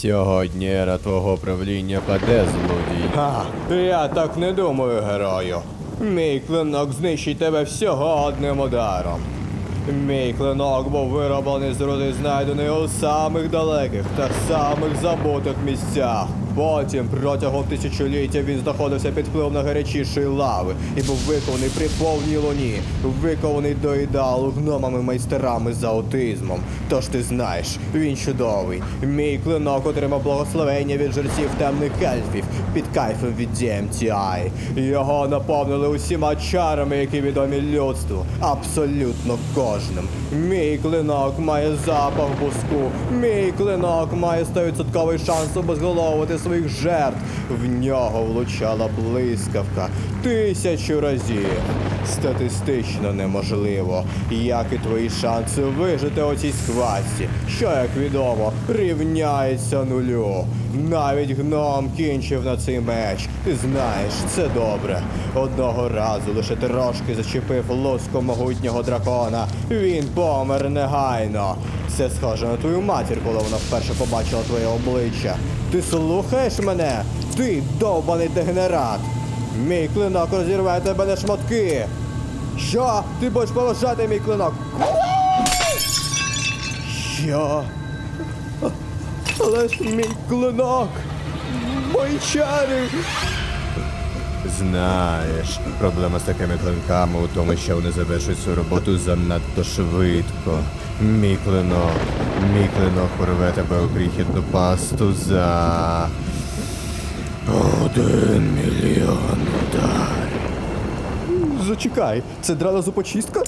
Сьогодні ера твого правління паде, злодій. Ха, я так не думаю, герою. Мій клинок знищить тебе всього одним ударом. Мій клинок був вироблений з руди, знайдений у самих далеких та самих забутих місцях. Потім протягом тисячоліття він знаходився під впливом найгарячішої лави і був викований при повній луні, викований до ідеалу гномами майстерами з аутизмом. Тож ти знаєш, він чудовий. Мій клинок отримав благословення від жерців темних ельфів під кайфом від DMTI. Його наповнили усіма чарами, які відомі людству. Абсолютно кожним. Мій клинок має запах буску. Мій клинок має 100% шанс обезголовити своїх жертв. В нього влучала блискавка тисячу разів. Статистично неможливо, як і твої шанси вижити у цій схватці, що, як відомо, рівняється нулю. Навіть гном кінчив на цей меч. Ти знаєш, це добре. Одного разу лише трошки зачепив луском могутнього дракона. Він помер негайно. Це схоже на твою матір, коли вона вперше побачила твоє обличчя. Ти слухаєш мене? Ти довбаний дегенерат! Мій клинок розірве тебе на шматки! Що? Ти будеш поважати мій клинок? Що? Але ж мій клинок! Мої чари! Знаєш, проблема з такими клинками у тому, що вони завершують свою роботу занадто швидко. Мій клинок, мій порве тебе у крихітну пасту за один мільйон ударів. Зачекай, це драна зубочистка?